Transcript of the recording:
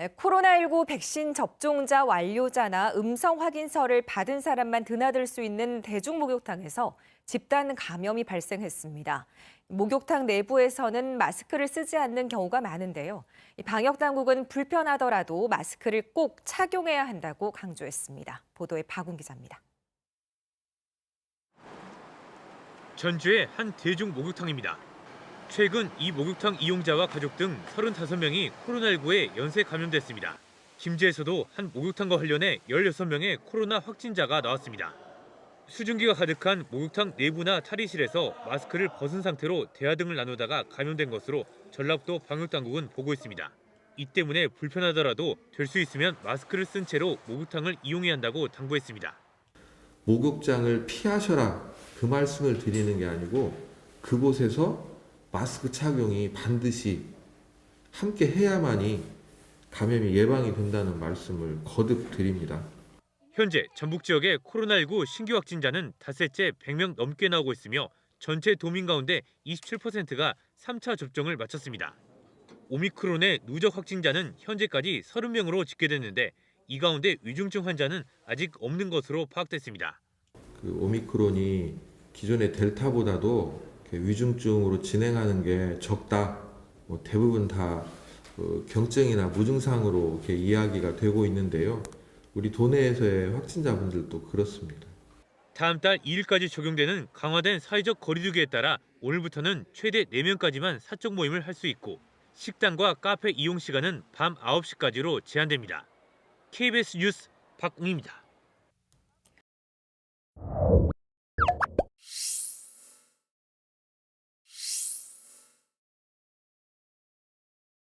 네, 코로나19 백신 접종자 완료자나 음성 확인서를 받은 사람만 드나들 수 있는 대중 목욕탕에서 집단 감염이 발생했습니다. 목욕탕 내부에서는 마스크를 쓰지 않는 경우가 많은데요. 이 방역 당국은 불편하더라도 마스크를 꼭 착용해야 한다고 강조했습니다. 보도에 박ун 기자입니다. 전주의 한 대중 목욕탕입니다. 최근 이 목욕탕 이용자와 가족 등 35명이 코로나19에 연쇄 감염됐습니다. 김제에서도 한 목욕탕과 관련해 16명의 코로나 확진자가 나왔습니다. 수증기가 가득한 목욕탕 내부나 탈의실에서 마스크를 벗은 상태로 대화 등을 나누다가 감염된 것으로 전라북도 방역당국은 보고 있습니다. 이 때문에 불편하더라도 될 수 있으면 마스크를 쓴 채로 목욕탕을 이용해야 한다고 당부했습니다. 목욕장을 피하셔라 그 말씀을 드리는 게 아니고 그곳에서 마스크 착용이 반드시 함께 해야만이 감염이 예방이 된다는 말씀을 거듭 드립니다. 현재 전북 지역의 코로나19 신규 확진자는 닷새째 100명 넘게 나오고 있으며 전체 도민 가운데 27%가 3차 접종을 마쳤습니다. 오미크론의 누적 확진자는 현재까지 30명으로 집계됐는데 이 가운데 위중증 환자는 아직 없는 것으로 파악됐습니다. 그 오미크론이 기존의 델타보다도 위중증으로 진행하는 게 적다. 뭐 대부분 다 어, 경증이나 무증상으로 이렇게 이야기가 되고 있는데요. 우리 도내에서의 확진자분들도 그렇습니다. 다음 달 2일까지 적용되는 강화된 사회적 거리두기에 따라 오늘부터는 최대 4명까지만 사적 모임을 할 수 있고 식당과 카페 이용 시간은 밤 9시까지로 제한됩니다. KBS 뉴스 박웅입니다.